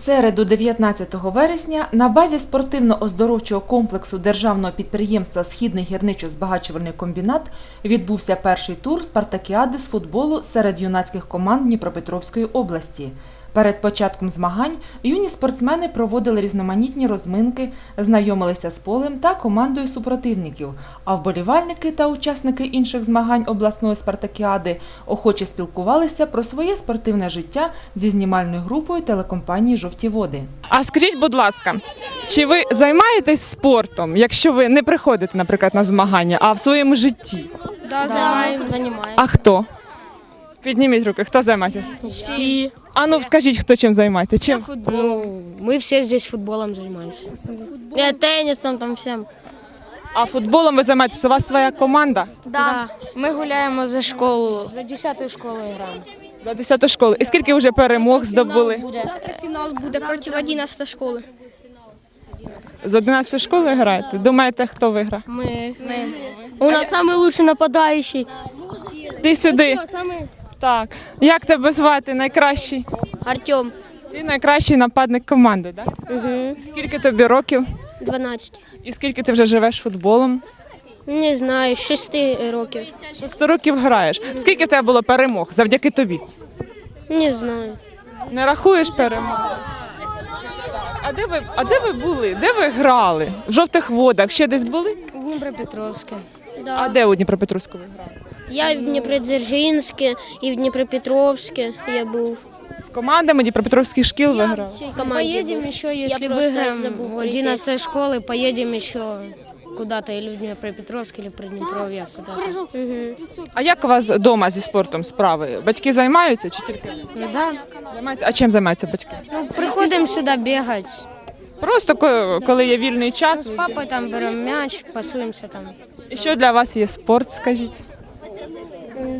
Середу 19 вересня на базі спортивно-оздоровчого комплексу державного підприємства Східний гірничо-збагачувальний комбінат відбувся перший тур спартакіади з футболу серед юнацьких команд Дніпропетровської області. Перед початком змагань юні спортсмени проводили різноманітні розминки, знайомилися з полем та командою супротивників. А вболівальники та учасники інших змагань обласної спартакіади охоче спілкувалися про своє спортивне життя зі знімальною групою телекомпанії Жовті води. А скажіть, будь ласка, чи ви займаєтесь спортом, якщо ви не приходите, наприклад, на змагання, а в своєму житті? Да, занимаем. А хто? Підніміть руки, хто займається? Всі. А ну скажіть, хто чим займається? Чим? Ну, мы все здесь футболом занимаемся. Я теннисом там всем. А футболом ви займаєтесь? У вас своя команда? Да. Ми гуляємо за школу. За 10 школою граємо. За 10 школу. І скільки вже перемог здобули? Завтра фінал буде проти 11 школи. З 11 школи граєте? Думаєте, хто виграє? Ми. У нас самый лучший нападающий. Ти сюди. Так. Як тебе звати? Найкращий? Артем. Ти найкращий нападник команди, так? Угу. Скільки тобі років? 12. І скільки ти вже живеш футболом? Не знаю, 6 років. Шести років граєш. Скільки в тебе було перемог завдяки тобі? Не знаю. Не рахуєш перемог? А де ви, а де ви були? Де ви грали? В жовтих водах ще десь були? Дніпропетровське. А Да. де у Дніпропетровську ви грали? Я і в Дніпродзержинське, і в Дніпропетровське я був. З командами Дніпропетровських шкіл ви Я в грали? цій команді Поедем був. еще, если просто выиграем забыл в прийти. 11 школы, поедем еще куда-то или в Днепропетровск, или в Приднепровье куда-то. Угу. А як у вас вдома зі спортом справи? Батьки займаються чи тільки? ви? Да. Займаються? А чим займаються батьки? Ну, приходим сюда бегать. Просто ко- коли є вільний Ну, час. с папой там берем мяч, пасуемся там. І що для вас є спорт, скажіть?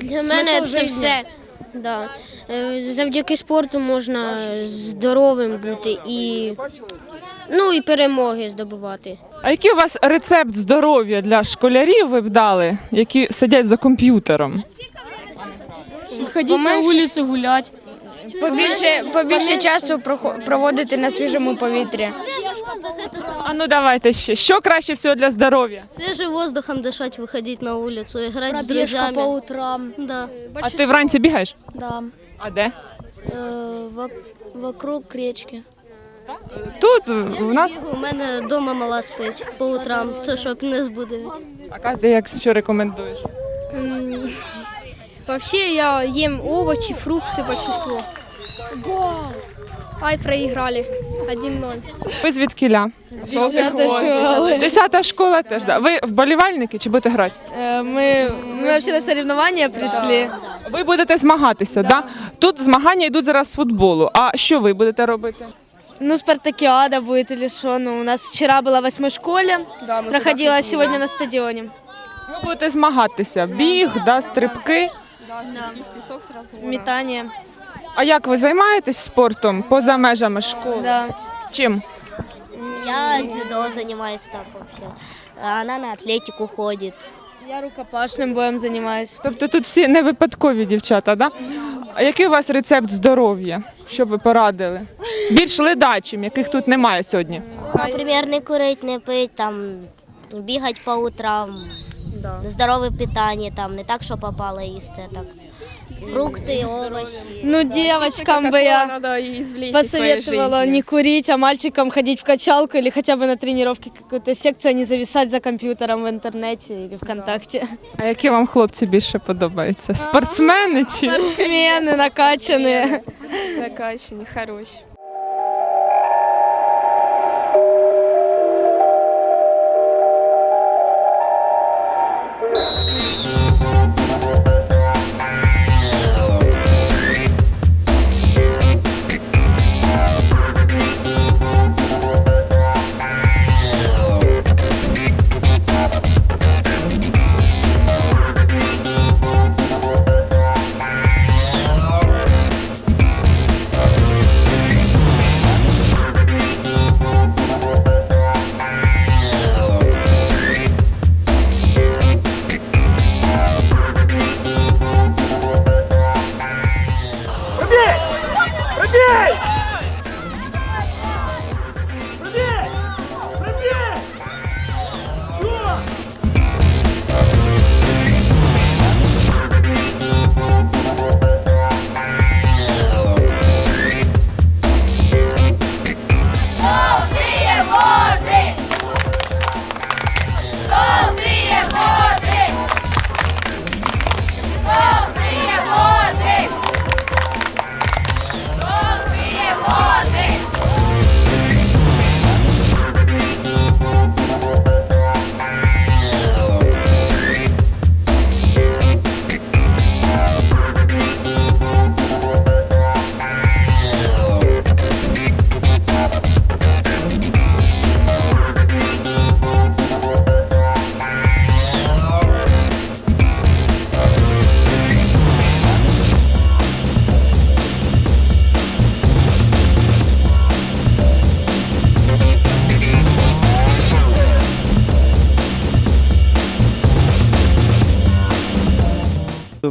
Для мене це жизни. все. Да. Е, Завдяки спорту можна здоровим бути і, ну, і перемоги здобувати. А який у вас рецепт здоров'я для школярів ви б дали, які сидять за комп'ютером? Ходить на улицу гулять. Побільше, побільше часу проводити на свіжому повітрі А ну давайте ще. Що краще всього для здоров'я? Свежим воздухом дышать, выходить на улицу, играть с Пробежка друзьями. по утрам. Да, А ти вранці бігаєш? да. А де? Э, вок- вокруг речки. Тут у нас. У мене вдома мала спить по утрам, це щоб не збудити. А ти як що рекомендуєш? Вообще я ем овощи, фрукты большинство. Ай, проиграли. 1-0. Ви звідкіля? Десята школа теж. Да. Ви вболівальники чи будете грати? Э, Мы, мы вообще на соревнования пришли. Ви будете змагатися, да. Тут змагання йдуть зараз з футболу. А що ви будете робити? Ну, спартакиада будет или что. Ну, у нас вчера была в восьмой школе, проходила а сегодня на стадионе. Ви будете змагатися. Біг, да, стрибки. Метание. А як ви займаєтесь спортом поза межами школи? Да. Чим? Я дзюдо занимаюсь так вообще. Она на атлетику ходит. Я рукопашным боем занимаюсь. Тобто тут всі не випадкові дівчата, да? А який у вас рецепт здоров'я? Що ви порадили? Більш ледачим, яких тут немає сьогодні. Например, не курить, не пить, там, бігать по утрам, здорове питання, там, не так, що попало їсти, а так. Фрукти, овочі. Ну, девочкам бы я посоветовала не курить, а мальчикам ходить в качалку или хотя бы на тренировке какую-то секцию, а не зависать за компьютером в интернете или ВКонтакте. А які вам хлопці більше подобаються? Спортсмени чи? Спортсмены накачанные. Накачані, хороші.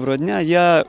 Доброго дня. Я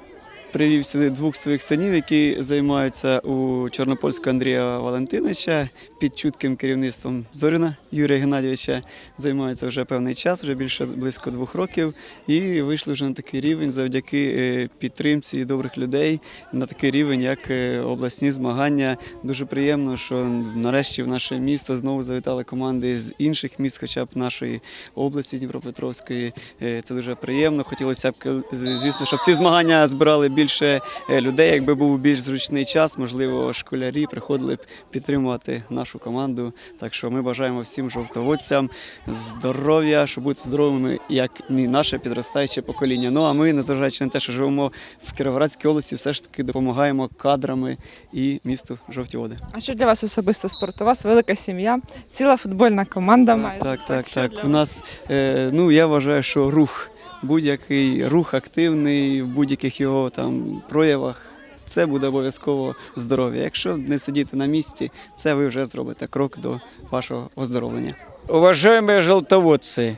привів сюди двох своїх синів, які займаються у Чорнопольського Андрія Валентиновича під чутким керівництвом Зоріна Юрія Геннадійовича. Займаються вже певний час, вже більше близько двох років, і вийшли вже на такий рівень завдяки е, підтримці добрих людей на такий рівень, як е, обласні змагання. Дуже приємно, що нарешті в наше місто знову завітали команди з інших міст, хоча б нашої області Дніпропетровської. Е, Це дуже приємно. Хотілося б, звісно, щоб ці змагання збирали більше е, людей. Якби був більш зручний час, можливо, школярі приходили б підтримувати нашу команду. Так що ми бажаємо всім жовтоводцям здоров'я, щоб бути здоровими, як і наше підростаюче покоління. Ну а ми, незважаючи на те, що живемо в Кіровоградській області, все ж таки допомагаємо кадрами і місту жовті води. А що для вас особисто спорт? У вас велика сім'я, ціла футбольна команда має. Так, так, що так. У нас е, ну я вважаю, що рух, будь-який рух активний в будь-яких його там проявах. Це буде обов'язково здоров'я. Якщо не сидіти на місці, це ви вже зробите крок до вашого оздоровлення. Уважаемые желтоводцы,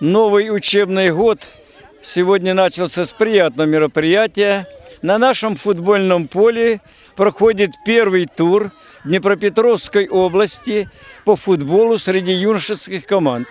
новый учебный год сегодня начался с приятного мероприятия. На нашем футбольном поле проходит первый тур Днепропетровской области по футболу среди юношеских команд.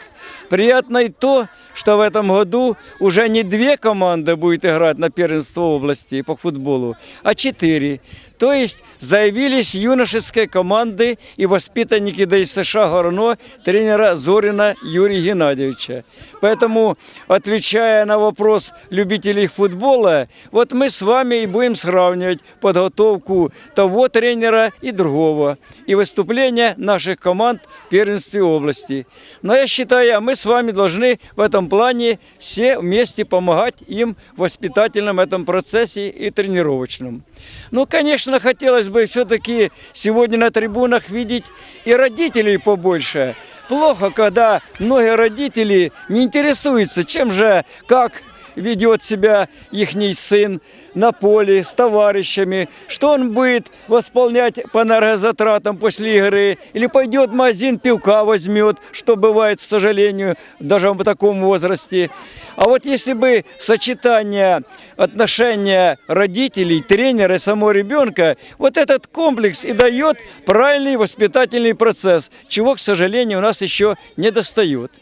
Приятно и то, что в этом году уже не две команды будут играть на первенство области по футболу, а четыре. То есть заявились юношеские команды и воспитанники ДСШ Горно тренера Зорина Юрия Геннадьевича. Поэтому, отвечая на вопрос любителей футбола, вот мы с вами и будем сравнивать подготовку того тренера и другого, и выступления наших команд в первенстве области. Но я считаю, мы с вами должны в этом плане все вместе помогать им в воспитательном этом процессе и тренировочном. Ну, конечно, хотелось бы все-таки сегодня на трибунах видеть и родителей побольше. Плохо, когда многие родители не интересуются, чем же, как ведет себя их сын на поле с товарищами, что он будет восполнять по энергозатратам после игры, или пойдет в магазин пивка возьмет, что бывает, к сожалению, даже в таком возрасте. А вот если бы сочетание отношения родителей, тренера и самого ребенка, вот этот комплекс и дает правильный воспитательный процесс, чего, к сожалению, у нас еще не достает.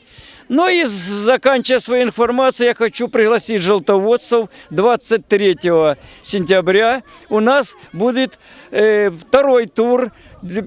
Ну и заканчивая свою информацию, я хочу пригласить желтоводцев 23 сентября. У нас будет э, второй тур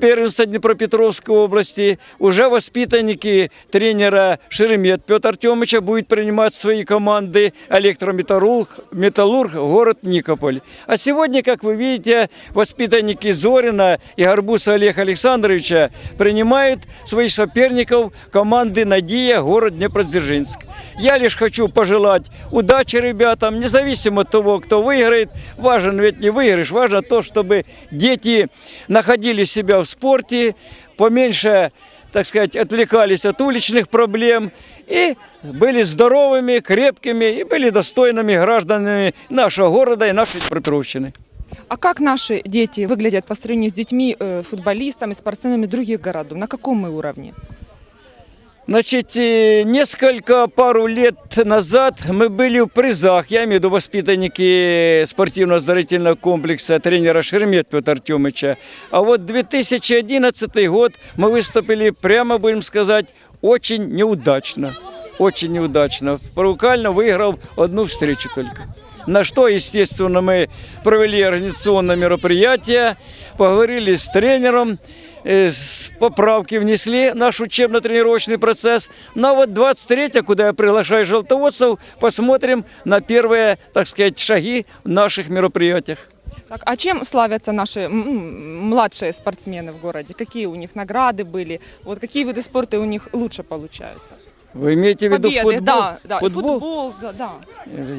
первенства Днепропетровской области. Уже воспитанники тренера Шеремет Петр Артемовича будет принимать свои команды электрометаллург, металлург, город Никополь. А сегодня, как вы видите, воспитанники Зорина и Гарбуса Олега Александровича принимают своих соперников команды «Надия», город Днепродзержинск. Я лишь хочу пожелать удачи ребятам, независимо от того, кто выиграет. Важен ведь не выигрыш, важно то, чтобы дети находили себя в спорте, поменьше, так сказать, отвлекались от уличных проблем и были здоровыми, крепкими и были достойными гражданами нашего города и нашей Днепропетровщины. А как наши дети выглядят по сравнению с детьми, э, футболистами, спортсменами других городов? На каком мы уровне? Значит, э, несколько пару лет назад мы были в призах, я имею в виду воспитанники спортивно-оздоровительного комплекса тренера Шеремет Петра Артемовича. А вот 2011 год мы выступили, прямо будем сказать, очень неудачно. Очень неудачно. Буквально выиграл одну встречу только. На что, естественно, мы провели организационное мероприятие, поговорили с тренером, э, с- поправки внесли в наш учебно-тренировочный процесс. Ну а вот 23 куда я приглашаю желтоводцев, посмотрим на первые, так сказать, шаги в наших мероприятиях. Так, а чем славятся наши м, младшие спортсмены в городе? Какие у них награды были? Вот какие виды спорта у них лучше получаются? Вы имеете в виду Победы, футбол? да, да. Футбол? футбол, да, да.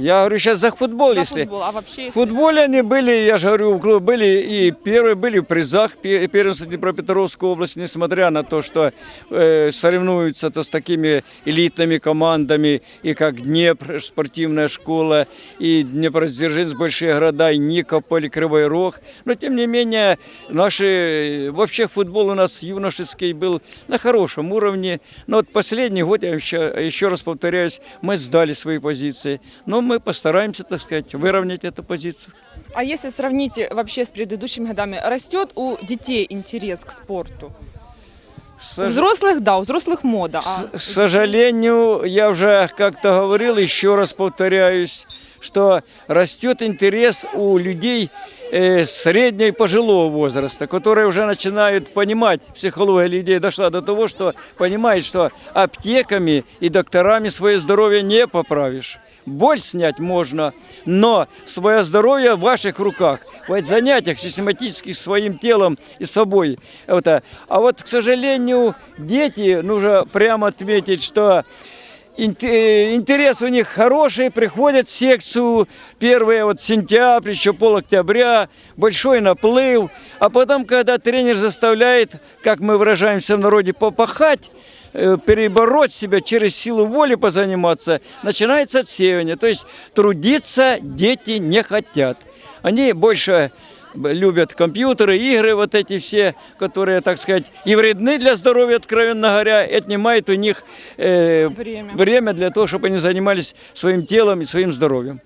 Я говорю сейчас за футбол, За если... футбол, а вообще, В футболе они были, я же говорю, были и первые были в призах пе- первенства Днепропетровской области, несмотря на то, что э, соревнуются то с такими элитными командами, и как Днепр, спортивная школа, и Днепродзержинск, большие города, и Никополь, Кривой Рог. Но тем не менее, наши, вообще футбол у нас юношеский был на хорошем уровне. Но вот последний год, я вам еще, еще раз повторяюсь, мы сдали свои позиции. Но мы постараемся, так сказать, выровнять эту позицию. А если сравнить вообще с предыдущими годами, растет у детей интерес к спорту? С У взрослых, да, у взрослых мода. С- А К сожалению, я уже как-то говорил, еще раз повторяюсь, что растет интерес у людей э, среднего и пожилого возраста, которые уже начинают понимать, психология людей дошла до того, что понимают, что аптеками и докторами свое здоровье не поправишь. Боль снять можно, но свое здоровье в ваших руках. В занятиях систематических своим телом и собой. А вот, к сожалению, дети, нужно прямо отметить, что Интерес у них хороший, приходят в секцию, первые вот сентябрь, еще пол октября, большой наплыв. А потом, когда тренер заставляет, как мы выражаемся в народе, попахать, э, перебороть себя через силу воли позаниматься, начинается отсеивание. То есть трудиться дети не хотят. Они больше любят компьютеры, игры вот эти все, которые, так сказать, и вредны для здоровья, откровенно говоря, и отнимают у них э, Время. время для того, чтобы они занимались своим телом и своим здоровьем.